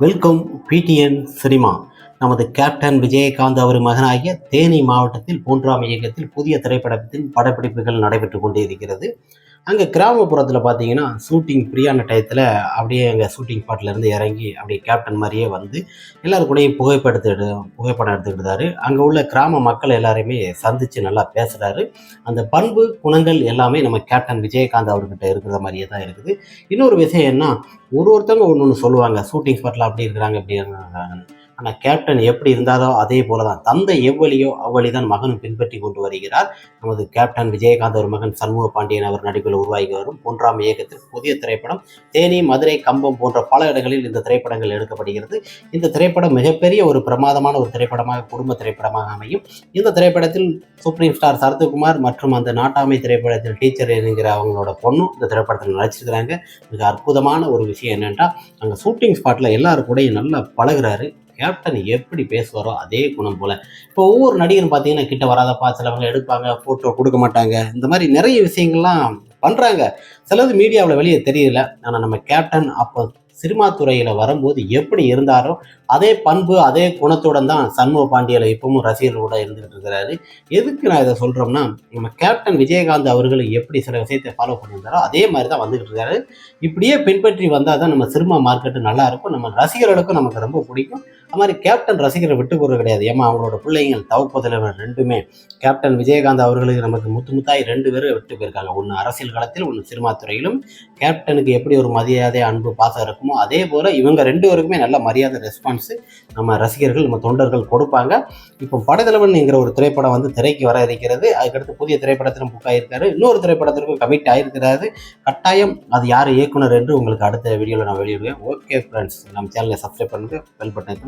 Welcome PTN cinema. நமது captain Vijayakanth அவர் மகனாகிய தேனி மாவட்டத்தில் மூன்றாம் இயக்கத்தில் புதிய திரைப்படத்தின் படப்பிடிப்புகள் நடைபெற்று கொண்டே இருக்கிறது அங்கே கிராமப்புறத்தில் பார்த்தீங்கன்னா ஷூட்டிங் ஃப்ரீயான டயத்தில் அப்படியே அங்கே ஷூட்டிங் ஸ்பாட்லேருந்து இறங்கி அப்படியே கேப்டன் மாதிரியே வந்து எல்லாரும் கூடயும் புகைப்படத்தை எடு புகைப்படம் எடுத்துக்கிட்டாரு அங்கே உள்ள கிராம மக்கள் எல்லாரையுமே சந்தித்து நல்லா பேசுகிறாரு அந்த பண்பு குணங்கள் எல்லாமே நம்ம கேப்டன் விஜயகாந்த் அவர்கிட்ட இருக்கிற மாதிரியே தான் இருக்குது. இன்னொரு விஷயம் என்ன ஒரு ஒருத்தவங்க ஒன்று ஒன்று சொல்லுவாங்க ஷூட்டிங் ஸ்பாட்டில் அப்படி இருக்கிறாங்க இப்படி இருக்கிறாங்கன்னு ஆனால் கேப்டன் எப்படி இருந்தாரோ அதே போல தான் தந்தை எவ்வளியோ அவ்வளி தான் மகனும் பின்பற்றி கொண்டு வருகிறார். நமது கேப்டன் விஜயகாந்த் ஒரு மகன் சண்முக பாண்டியன் அவர் நடிப்பில் உருவாகி வரும். மூன்றாம் இயக்கத்தில் புதிய திரைப்படம் தேனி மதுரை கம்பம் போன்ற பல இடங்களில் இந்த திரைப்படங்கள் எடுக்கப்படுகிறது. இந்த திரைப்படம் மிகப்பெரிய ஒரு பிரமாதமான ஒரு திரைப்படமாக குடும்ப திரைப்படமாக அமையும். இந்த திரைப்படத்தில் சுப்ரீம் ஸ்டார் சரத்குமார் மற்றும் அந்த நாட்டாமை திரைப்படத்தில் டீச்சர் என்கிற அவங்களோட பொண்ணும் இந்த திரைப்படத்தில் நடிச்சிருக்கிறாங்க. மிக அற்புதமான ஒரு விஷயம் என்னென்னா அங்கே ஷூட்டிங் ஸ்பாட்டில் எல்லாரும் கூடயும் நல்லா பழகுறாரு. கேப்டன் எப்படி பேசுவாரோ அதே குணம் போல. இப்போ ஒவ்வொரு நடிகரும் பார்த்தீங்கன்னா கிட்ட வராதப்பா சிலவங்க எடுப்பாங்க ஃபோட்டோ கொடுக்க மாட்டாங்க. இந்த மாதிரி நிறைய விஷயங்கள்லாம் பண்ணுறாங்க சிலது மீடியாவில் வெளியே தெரியல. ஆனால் நம்ம கேப்டன் அப்போ சினிமா துறையில் வரும்போது எப்படி இருந்தாரோ அதே பண்பு அதே குணத்துடன் தான் சண்முக பாண்டியில் இப்பவும் ரசிகர்களோட இருந்துகிட்டு இருக்கிறாரு. எதுக்கு நான் இதை சொல்கிறோம்னா நம்ம கேப்டன் விஜயகாந்த் அவர்கள் எப்படி சில விஷயத்தை ஃபாலோ பண்ணியிருந்தாரோ அதே மாதிரி தான் வந்துகிட்டு இருக்காரு. இப்படியே பின்பற்றி வந்தால் தான் நம்ம சினிமா மார்க்கெட்டு நல்லாயிருக்கும் நம்ம ரசிகர்களுக்கும் நமக்கு ரொம்ப பிடிக்கும். அது மாதிரி கேப்டன் ரசிகரை விட்டு கொடுக்க கிடையாது. ஏமா அவங்களோட பிள்ளைங்கள் தவப்புதலவன் ரெண்டுமே. கேப்டன் விஜயகாந்த் அவர்களுக்கு நமக்கு முத்து முத்தாய் ரெண்டு பேரும் விட்டு போயிருக்காங்க. ஒன்று அரசியல் களத்தில் ஒன்று சினிமா துறையிலும். கேப்டனுக்கு எப்படி ஒரு மரியாதை அன்பு பாசம் இருக்குமோ அதே போல் இவங்க ரெண்டு பேருக்குமே நல்ல மரியாதை ரெஸ்பான்ஸு நம்ம ரசிகர்கள் நம்ம தொண்டர்கள் கொடுப்பாங்க. இப்போ படத்தலைவன் ஒரு திரைப்படம் வந்து திரைக்கு வர இருக்கிறது. அதுக்கடுத்து புதிய திரைப்படத்திலும் புக் ஆகியிருக்காரு இன்னொரு திரைப்படத்திற்கும் கமிட் ஆகியிருக்கிறாரு கட்டாயம் அது யார் இயக்குனர் என்று உங்களுக்கு அடுத்த வீடியோவில் நான் வெளியிடுவேன். ஓகே ஃப்ரெண்ட்ஸ் நம்ம சேனலை சப்ஸ்கிரைப் பண்ணுங்கள் பெல் பட்டன்